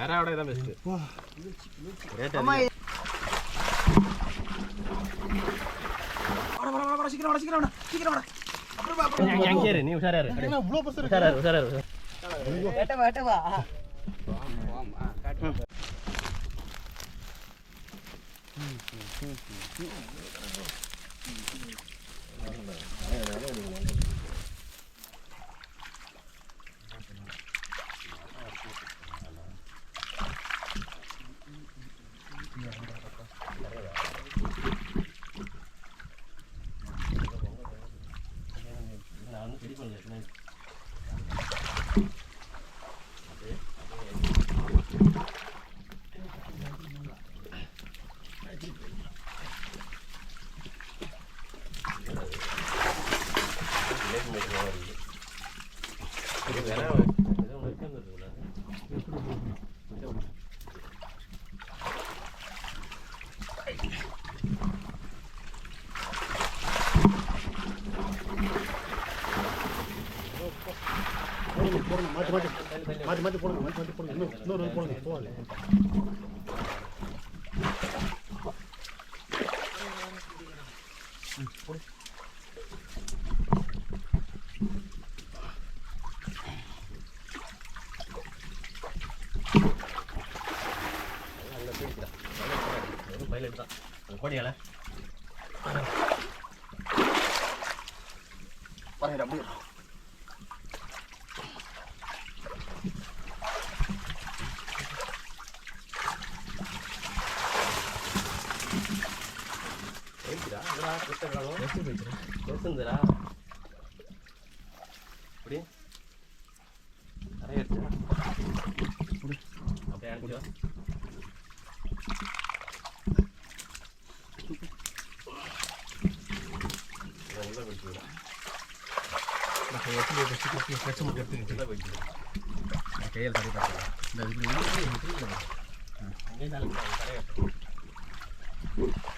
வேற ஆட தான் பெஸ்ட் ரேட் அம்மா அதிகம். வாடா வாடா வாடா சீக்கிரம் வாடா சீக்கிரம் வாடா சீக்கிரம் வாடா அப்புறம் வா, அப்புறம் அங்க- அங்கே இரு, நீ உஷாரா இரு. இவ்வளோ பெருசு உஷாரா இரு, உஷாரா இரு. வெட்டவா வெட்டவா நான் வந்து சரி பண்ணல. இது வேற ஏதோ ஒண்ணு இருக்கு அந்த இதுல. போடுங்க மாற்றி மாற்றி மாற்றி மாற்றி போடுங்க மாற்றி மாற்றி போடுங்க இன்னொரு இன்னொரு போடுங்க போகல அங்க போடியால? வரேன் அப்படியே போயிடுச்சுடா. என்னடா, பெருசா காணோம்? பெருசுந்துடா. இப்படி? நிறைய இருக்குடா. அப்படியே அனுப்பிச்சு வா. இதை உள்ள போயிடுச்சு விடு. உள்ள போயிடுச்சு. கையில் தடி பார்த்தா இந்த இது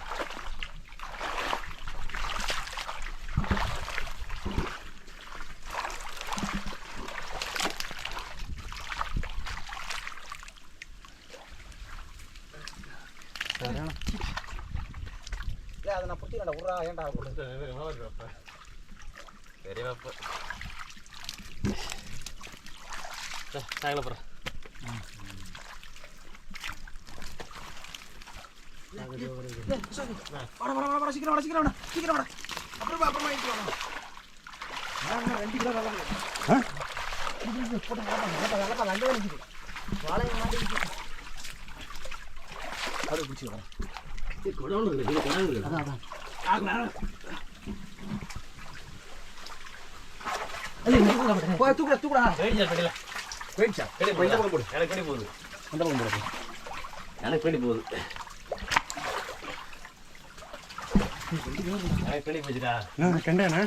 அங்கேயே அதை நான் புடிச்சிடா உர்றா ஏன்டா பெரிய வேப்ப சாயங்காலம் போகிறேன் சீக்கிரம் சீக்கிரம் சீக்கிரம் வாடா அப்புறம் அப்புறமா ரெண்டு கிலோ வேலை போட்டு வேலை வேலை மாட்டி அப்படியே பிடிச்சி வரேன் அதான் அதான் போய் தூக்குடா தூக்குடா போயிடுச்சா எனக்கு பிடி போகுது அந்த பக்கம் போடு எனக்கு பிடி போகுது எனக்கு பிடி போச்சுடா கண்டேண்ணே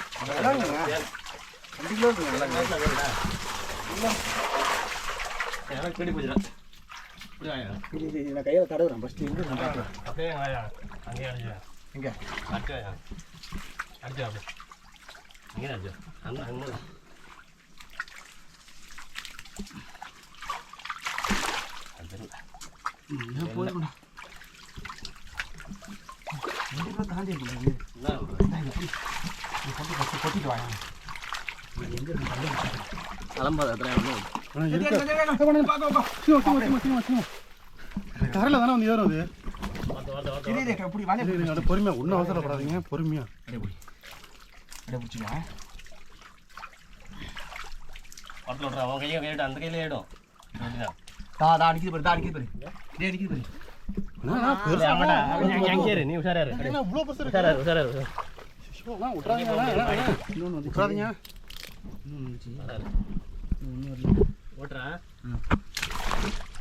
எனக்கு பிடி போச்சுடா இப்படி வாங்க இது இது நான் கையில் தடவுறேன் ஃபஸ்ட்டு இருந்து நான் பார்க்குறேன் அப்படியே அங்கேயே அடிச்சு எங்கே அடிச்சு அடிச்சு அப்படியே அடிச்சு அங்கே அங்கே தாண்டி கொட்டிட்டு வாங்க அலம்பாத எத்தனை தானே வந்து ஏறும் அது? இது இது பொறுமையாக ஒன்றும் அவசரப்படாதீங்க அப்படியே பிடிச்சிக்கா படத்தில் விட்றா அவன் கையை கையிட்டு அந்த கையிலே ஆயிடும் தா தா அடிக்குது பாரு தா அடிக்குது பாரு. டேய் அடிக்குது பாரு. நீ உஷாரா இரு. என்னண்ணா, இவ்வளோ பெருசு இருக்கு. உஷாரா இரு உஷாரா இரு ஐயோ, அண்ணா, விட்றாதீங்க அண்ணா, அண்ணா, அண்ணா. இன்னொன்று வந்து விட்றாதீங்க இன்னொன்று வந்துச்சு உஷாரா இரு. இன்னும் வரல ஓட்டுறா.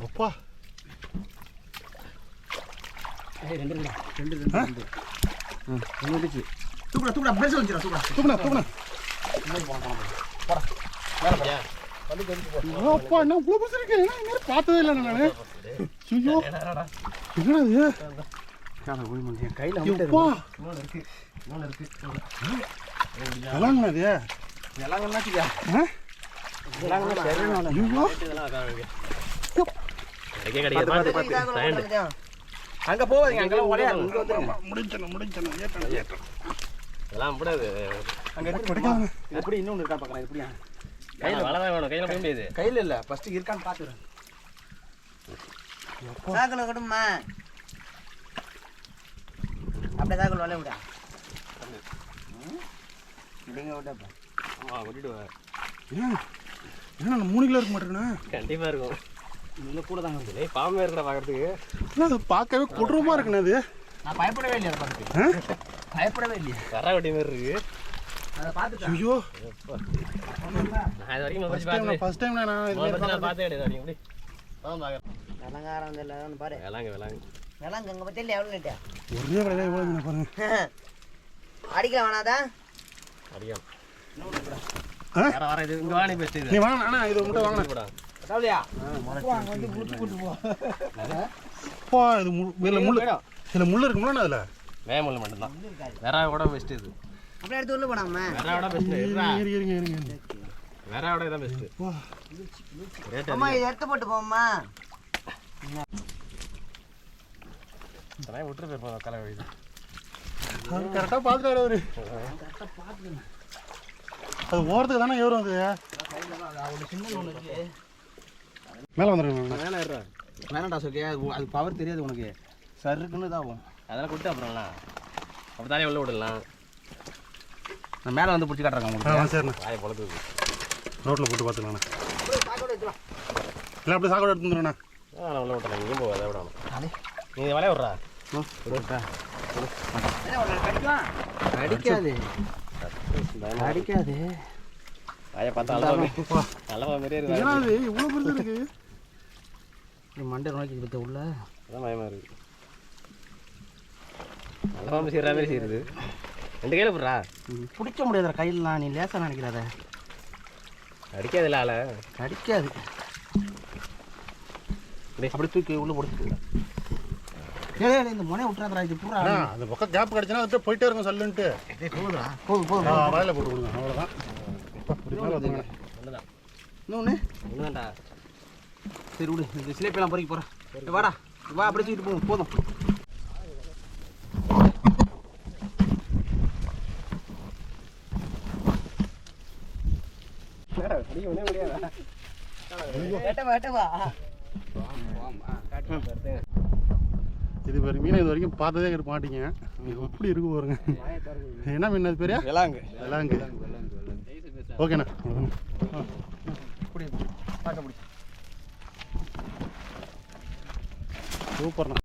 அப்பா. ரெண்டு ரெண்டு. ரெண்டு ரெண்டு ஒன்று வந்துச்சு. தூக்குடா தூக்குடா பெருசு வந்துச்சுடா தூக்குடா. ஏன் ஐயோ, அப்பா என்ன இவ்வளோ இருக்கு? என்ன பார்த்ததே இல்லை நான் ஐயோ. என்னடா? என்னடா இது? என் கையில் இன்னொன்று இருக்கு இருக்கு. நல்லாங்கண்ணா இது ஆ? அங்க போவாதீங்க அங்கெல்லாம் உடையாது இங்க வந்துருங்க முடிச்சணும் முடிச்சணும் ஏற்றணும் ஏற்றணும் அதெல்லாம் கூடாது அங்க இருக்கு இது எப்படி இன்னொன்னு இருக்கா பார்க்கலாம் இது எப்படியா கையில் வலை வேணும் கையில போக முடியாது கையில இல்ல ஃபர்ஸ்ட் இருக்கான்னு பாத்துறேன் சாக்கல கொடுமா அப்படியே சாக்கல் வளைய விடா இடிங்க விட்டப்பா ஆமாம் கொட்டிடுவேன் ஏன் ஏன்னா நான் மூணு கிலோ இருக்க மாட்டேங்கண்ணா கண்டிப்பாக இருக்கும். இதுல கூட தாங்க இருக்கு. ஏய் பாம்பு இருக்கிற பார்க்கறதுக்கு இல்லை அது பார்க்கவே கொடூரமாக இருக்குண்ணா அது. நான் பயப்படவே இல்லையா பார்த்துட்டு? பயப்படவே இல்லையா? கரா வெட்டி மாதிரி இருக்கு. அதை பார்த்துட்டேன் ஐயோ. நான் இது வரைக்கும் ஃபஸ்ட் டைம் நான் நான் பார்த்தே கிடையாது வரைக்கும் விலங்காரம் வந்து இல்லை பாரு. விளாங்க விளாங்க விலங்கு அங்கே பற்றி எவ்வளோ லேட்டா ஒரே விலையா எவ்வளோ பாருங்க. அடிக்கலாம் வேணாதா அடிக்கலாம். ஆ? வர வர இது இங்கே வாணி பெஸ்ட் இது. நீ வாங்க அண்ணா இது மட்டும் வாங்க. போடா கவலையா அங்க வந்து முடிச்சு கூட்டு போ போ இது மு இதில் முள் இதில் முள் இருக்குங்களா அதில்? வேமுள்ள மட்டும்தான். வேற கூட பெஸ்ட் இது. அப்படியே எடுத்து உள்ள போடாம. வேற விட பெஸ்ட் இருங்க இருங்க இருங்க இருங்க. வேற விட இதான் பெஸ்ட் வா ரேட் அம்மா இதை எடுத்து போட்டு போம்மா. விட்டுரு போயிருப்போம் தலை வழி கரெக்டாக பார்த்துட்டாரு அவரு. அது ஓரத்துக்கு தானே ஏறும் அது? மேலே வந்துடுங்க வேணா இருறா வேணாண்டா சொல்லியா அது பவர் தெரியாது உனக்கு. சருக்குன்னு இதாகும். அதெல்லாம் கொடுத்து அப்புறம்லாம் அப்போ தானே உள்ள விடலாம். நான் மேலே வந்து பிடிச்சி காட்டுறேன் உங்களுக்கு. சரிண்ணா. வாயை பொழக்குது ரோட்டில் போட்டு பார்த்துக்கலாண்ணா. இல்லை அப்படியே சாக்கடை எடுத்து வந்துடுண்ணா ஆ நான் உள்ள விட்டுறேன். இங்கேயும் போகாத விடாம நீ வலைய விட்றா. அடிக்காது அடிக்காது. வாயை பார்த்தா அளவா அளவா மாதிரியே இருக்கு ஏன்னா அது இவ்வளோ பெருசு இருக்கு. மண்டை நோக்கி பத்த உள்ள. அதான் பயமா இருக்கு. அளவா செய்கிற மாதிரி செய்யுது ரெண்டு கையில் போடுறா. பிடிக்க முடியாதுடா கையிலலாம் நீ லேசா நினைக்கிறாத. அடிக்காதுல்ல ஆளை அடிக்காது. அப்படி தூக்கி உள்ள ஏய், இந்த முனையை விட்டுறாதடா இது பூரா அந்த பக்கம் கேப் கிடச்சுன்னா அதுட்டு போயிட்டே இருக்கும் சல்லுன்ட்டு. போதும் போதும் ஆ, வாயில போட்டு கொடுங்க அவ்வளோதான் இன்னொன்று ஒன்றுதான்டா சரி விடு இந்த சிலேப்பிலாம் பொறுக்கி போகிறேன் வாடா வா அப்படியே தூக்கிட்டு போகும் போதும். வெட்டவா இது பேர் மீனை இது வரைக்கும் பார்த்ததே இருக்க மாட்டீங்க. எப்படி இருக்கு பாருங்க. என்ன மீன் அது பேர்? விளாங்கு விலாங்கு. ஓகேண்ணா. சூப்பர்ண்ணா.